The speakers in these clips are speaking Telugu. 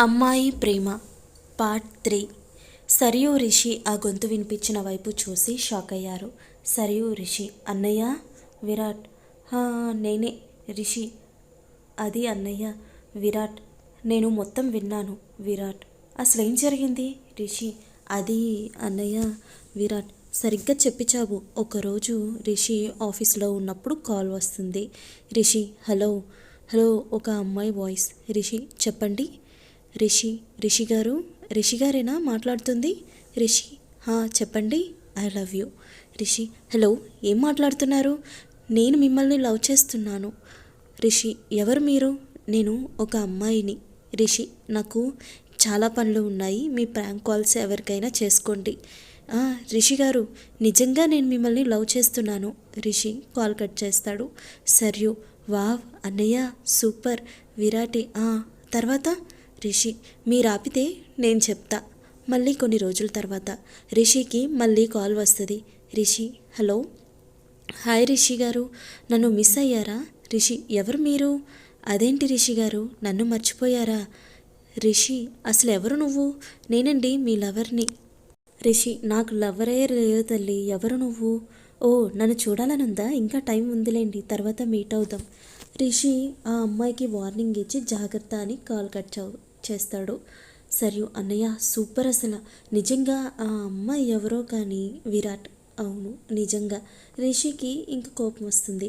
అమ్మాయి ప్రేమ పార్ట్ త్రీ సరియు రిషి ఆ గొంతు వినిపించిన వైపు చూసి షాక్ అయ్యారు. సరియు రిషి అన్నయ్య? విరాట్. నేనే. రిషి. అది అన్నయ్య. విరాట్. నేను మొత్తం విన్నాను. విరాట్. అసలు ఏం జరిగింది? రిషి. అది అన్నయ్య. విరాట్. సరిగ్గా చెప్పిచావు. ఒకరోజు రిషి ఆఫీస్లో ఉన్నప్పుడు కాల్ వస్తుంది. రిషి హలో. హలో ఒక అమ్మాయి వాయిస్. రిషి చెప్పండి. రిషి రిషి గారు రిషి గారేనా మాట్లాడుతుంది? రిషి హా చెప్పండి I love you. Rishi hello ఏం మాట్లాడుతున్నారు? నేను మిమ్మల్ని లవ్ చేస్తున్నాను. రిషి ఎవరు మీరు? నేను ఒక అమ్మాయిని. రిషి నాకు చాలా పనులు ఉన్నాయి మీ ప్రాంక్ కాల్స్ ఎవరికైనా చేసుకోండి. రిషి గారు నిజంగా నేను మిమ్మల్ని లవ్ చేస్తున్నాను. రిషి కాల్ కట్ చేస్తాడు. సర్యు వావ్ అన్నయ్య సూపర్ విరాటి తర్వాత? రిషి మీరు ఆపితే నేను చెప్తా. మళ్ళీ కొన్ని రోజుల తర్వాత రిషికి మళ్ళీ కాల్ వస్తుంది. రిషి హలో? హాయ్ రిషి గారు. నన్ను మిస్ అయ్యారా? రిషి ఎవరు మీరు? అదేంటి రిషి గారు? నన్ను మర్చిపోయారా? రిషి అసలు ఎవరు నువ్వు? నేనండి మీ లవర్ని. రిషి నాకు లవరే లేదు తల్లి ఎవరు నువ్వు? ఓ నన్ను చూడాలనుందా? ఇంకా టైం ఉందిలేండి తర్వాత మీట్ అవుదాం. రిషి ఆ అమ్మాయికి వార్నింగ్ ఇచ్చి జాగ్రత్త అని కాల్ కట్ చేస్తాడు. సరియు అన్నయ్య సూపర్ అసలు. నిజంగా ఆ అమ్మాయి ఎవరో కానీ విరాట్. అవును నిజంగా. రిషికి ఇంక కోపం వస్తుంది.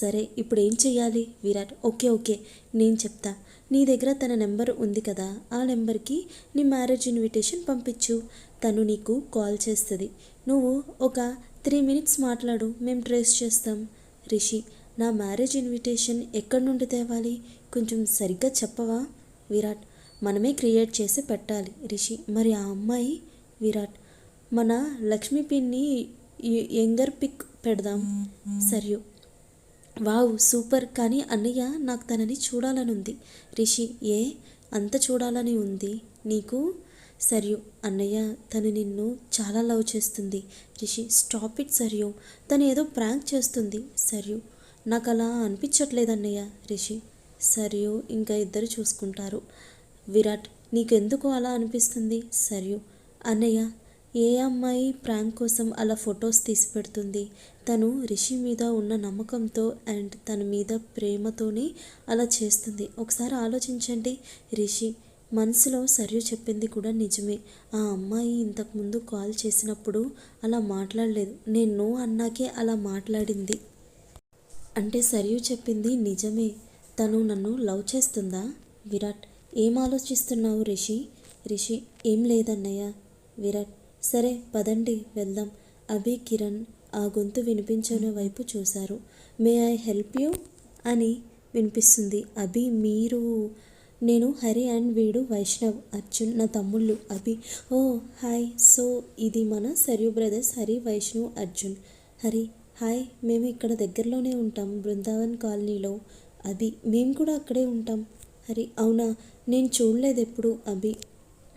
సరే ఇప్పుడు ఏం చెయ్యాలి? విరాట్ ఓకే ఓకే నేను చెప్తా. నీ దగ్గర తన నెంబర్ ఉంది కదా ఆ నెంబర్కి నీ మ్యారేజ్ ఇన్విటేషన్ పంపించు. తను నీకు కాల్ చేస్తుంది. నువ్వు ఒక త్రీ మినిట్స్ మాట్లాడు మేము ట్రేస్ చేస్తాం. రిషి నా మ్యారేజ్ ఇన్విటేషన్ ఎక్కడి నుండి తేవాలి? కొంచెం సరిగ్గా చెప్పవా? విరాట్ మనమే క్రియేట్ చేసి పెట్టాలి. రిషి మరి ఆ అమ్మాయి విరాట్ మన లక్ష్మీ పిన్ని యంగర్ పిక్ పెడదాం. సరియు. Wow super. కానీ అన్నయ్య నాకు తనని చూడాలని రిషి ఏ? అంత చూడాలని ఉంది నీకు? సరియు. అన్నయ్య తను నిన్ను చాలా లవ్ చేస్తుంది. Rishi stop it Sarayu. తను ఏదో ప్రాంక్ చేస్తుంది. సరియు. నాకు అలా అనిపించట్లేదు అన్నయ్య. రిషి సరియు ఇంకా ఇద్దరు చూసుకుంటారు. విరాట్ నీకెందుకు అలా అనిపిస్తుంది? సరియు అన్నయ్య ఏ అమ్మాయి ప్రాంక్ కోసం అలా ఫొటోస్ తీసి పెడుతుంది తను రిషి మీద ఉన్న నమ్మకంతో అండ్ తన మీద ప్రేమతోనే అలా చేస్తుంది. ఒకసారి ఆలోచించండి. రిషి మనసులో సరియు చెప్పింది కూడా నిజమే. ఆ అమ్మాయి ఇంతకుముందు కాల్ చేసినప్పుడు అలా మాట్లాడలేదు. నేను నో అన్నాకే అలా మాట్లాడింది. అంటే సరియు చెప్పింది నిజమే. తను నన్ను లవ్ చేస్తుందా? విరాట్ ఏం ఆలోచిస్తున్నావు రిషి? రిషి ఏం లేదన్నయ్య? విరాట్ సరే పదండి వెళ్దాం. అభి కిరణ్ ఆ గొంతు వినిపించని వైపు చూశారు. May I help you? అని వినిపిస్తుంది. అభి మీరు? నేను హరి అండ్ వీడు వైష్ణవ్ అర్జున్ నా తమ్ముళ్ళు. అభి ఓ హాయ్. సో ఇది మన సరియు బ్రదర్స్ హరి వైష్ణవ్ అర్జున్. హరి హాయ్. మేము ఇక్కడ దగ్గరలోనే ఉంటాం. బృందావన్ కాలనీలో అభి మేము కూడా అక్కడే ఉంటాం. హరి అవునా? నేను చూడలేదు ఎప్పుడు అభి.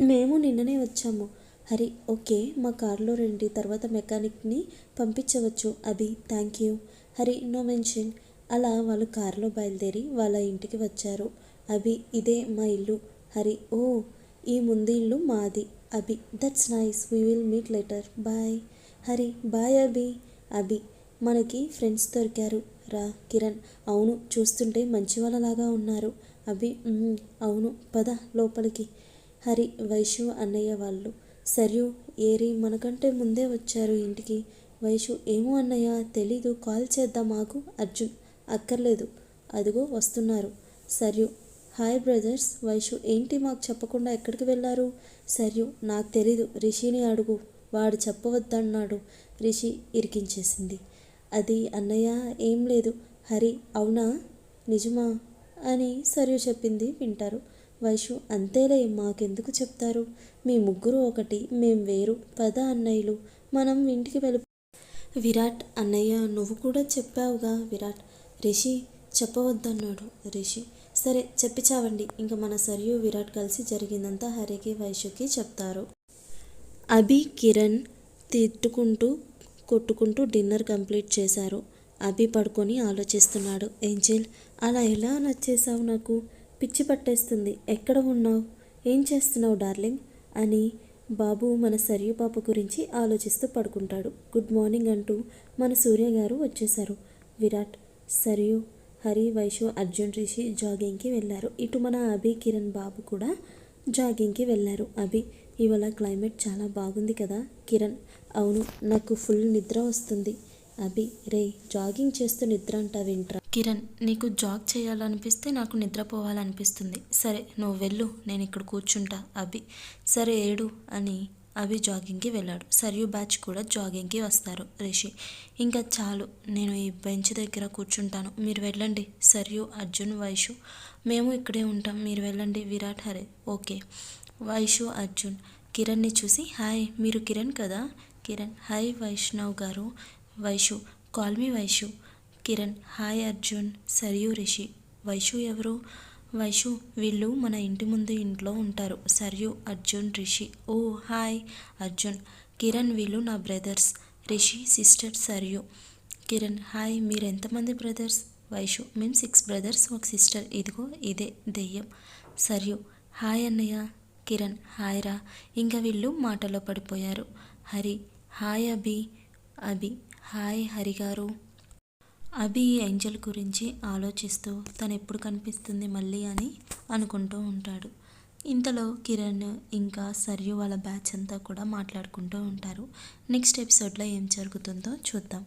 మేము నిన్ననే వచ్చాము. హరి ఓకే మా కారులో రండి. తర్వాత మెకానిక్ని పంపించవచ్చు Abhi. Thank you. Hari no mention. అలా వాళ్ళు కారులో బయలుదేరి వాళ్ళ ఇంటికి వచ్చారు. అభి ఇదే మా ఇల్లు. హరి ఓ ఈ ముందు ఇల్లు మాది. Abhi that's nice. We will meet later. Bye. Hari bye Abhi. Abhi మనకి ఫ్రెండ్స్ దొరికారు. రా కిరణ్. అవును చూస్తుంటే మంచి వాళ్ళలాగా ఉన్నారు. అభి అవును. పద లోపలికి. హరి వైషు అన్నయ్య వాళ్ళు. సరియు ఏరి మనకంటే ముందే వచ్చారు ఇంటికి. వైషు ఏమో అన్నయ్య తెలీదు. కాల్ చేద్దాం మాకు అర్జున్. అక్కర్లేదు. అదిగో వస్తున్నారు. Sarayu hi brothers. వైషు ఏంటి మాకు చెప్పకుండా ఎక్కడికి వెళ్ళారు? సరియు నాకు తెలీదు. రిషిని అడుగు. వాడు చెప్పవద్దన్నాడు. రిషి ఇరికించేసింది. అది అన్నయ్య ఏం లేదు. హరి అవునా? నిజమా? అని సరియు చెప్పింది వింటారు. వైషు అంతేలే మాకెందుకు చెప్తారు? మీ ముగ్గురు ఒకటి మేం వేరు. పద అన్నయ్యలు మనం ఇంటికి వెళ్ళి విరాట్ అన్నయ్య నువ్వు కూడా చెప్పావుగా విరాట్. రిషి చెప్పవద్దన్నాడు రిషి. సరే చెప్పి చావండి ఇంకా మన సరియు విరాట్ కలిసి జరిగిందంతా హరికి వైషుకి చెప్తారు. అభి కిరణ్ తిట్టుకుంటూ కొట్టుకుంటూ డిన్నర్ కంప్లీట్ చేశారు. అభి పడుకొని ఆలోచిస్తున్నాడు. ఏంజెల్ అలా ఎలా నచ్చేసావు నాకు? పిచ్చి పట్టేస్తుంది. ఎక్కడ ఉన్నావు? ఏం చేస్తున్నావు డార్లింగ్? అని బాబు మన సరియు పాప గురించి ఆలోచిస్తూ పడుకుంటాడు. గుడ్ మార్నింగ్ అంటూ మన సూర్య గారు వచ్చేశారు. విరాట్ సరియు హరి వైషు అర్జున్ రిషి జాగింగ్కి వెళ్ళారు. ఇటు మన అభి కిరణ్ బాబు కూడా జాగింగ్కి వెళ్ళారు. అభి ఇవాళ క్లైమేట్ చాలా బాగుంది కదా? కిరణ్ అవును నాకు ఫుల్ నిద్ర వస్తుంది. అభి రే జాగింగ్ చేస్తూ నిద్ర అంటావేంట్రా కిరణ్ నీకు జాగ్ చేయాలనిపిస్తే నాకు నిద్రపోవాలనిపిస్తుంది సరే నువ్వు వెళ్ళు నేను ఇక్కడ కూర్చుంటా అభి. సరే ఏడు అని అభి జాగింగ్కి వెళ్ళాడు. సరియు బ్యాచ్ కూడా జాగింగ్కి వస్తారు రిషి. ఇంకా చాలు నేను ఈ బెంచ్ దగ్గర కూర్చుంటాను. మీరు వెళ్ళండి సరియు అర్జున్ వైషు. మేము ఇక్కడే ఉంటాం మీరు వెళ్ళండి విరాట్ హరే. ఓకే. వైషు అర్జున్. కిరణ్ని చూసి హాయ్ మీరు కిరణ్ కదా? Kiran. Hi Vaishnav garu. Vaishu call me Vaishu. Kiran hi Arjun Sarayu Rishi. Vaishu ఎవరు? వైషు వీళ్ళు మన ఇంటి ముందు ఇంట్లో ఉంటారు. సరియు అర్జున్ రిషి. ఓ హాయ్ అర్జున్. కిరణ్ వీళ్ళు నా brothers. Rishi sister Sarayu. Kiran hi మీరు ఎంతమంది బ్రదర్స్? వైషు మేము సిక్స్ బ్రదర్స్ ఒక సిస్టర్. ఇదిగో ఇదే దెయ్యం. సరియు. హాయ్ అన్నయ్య. కిరణ్ హాయ్ రా ఇంకా వీళ్ళు మాటలో పడిపోయారు. Hari hi Abhi Abhi hi Hari garu. Abhi Angel గురించి ఆలోచిస్తూ తను ఎప్పుడు కనిపిస్తుంది మళ్ళీ అని అనుకుంటూ ఉంటాడు. ఇంతలో కిరణ్ ఇంకా సరియు వాళ్ళ బ్యాచ్ అంతా కూడా మాట్లాడుకుంటూ ఉంటారు. నెక్స్ట్ ఎపిసోడ్లో ఏం జరుగుతుందో చూద్దాం.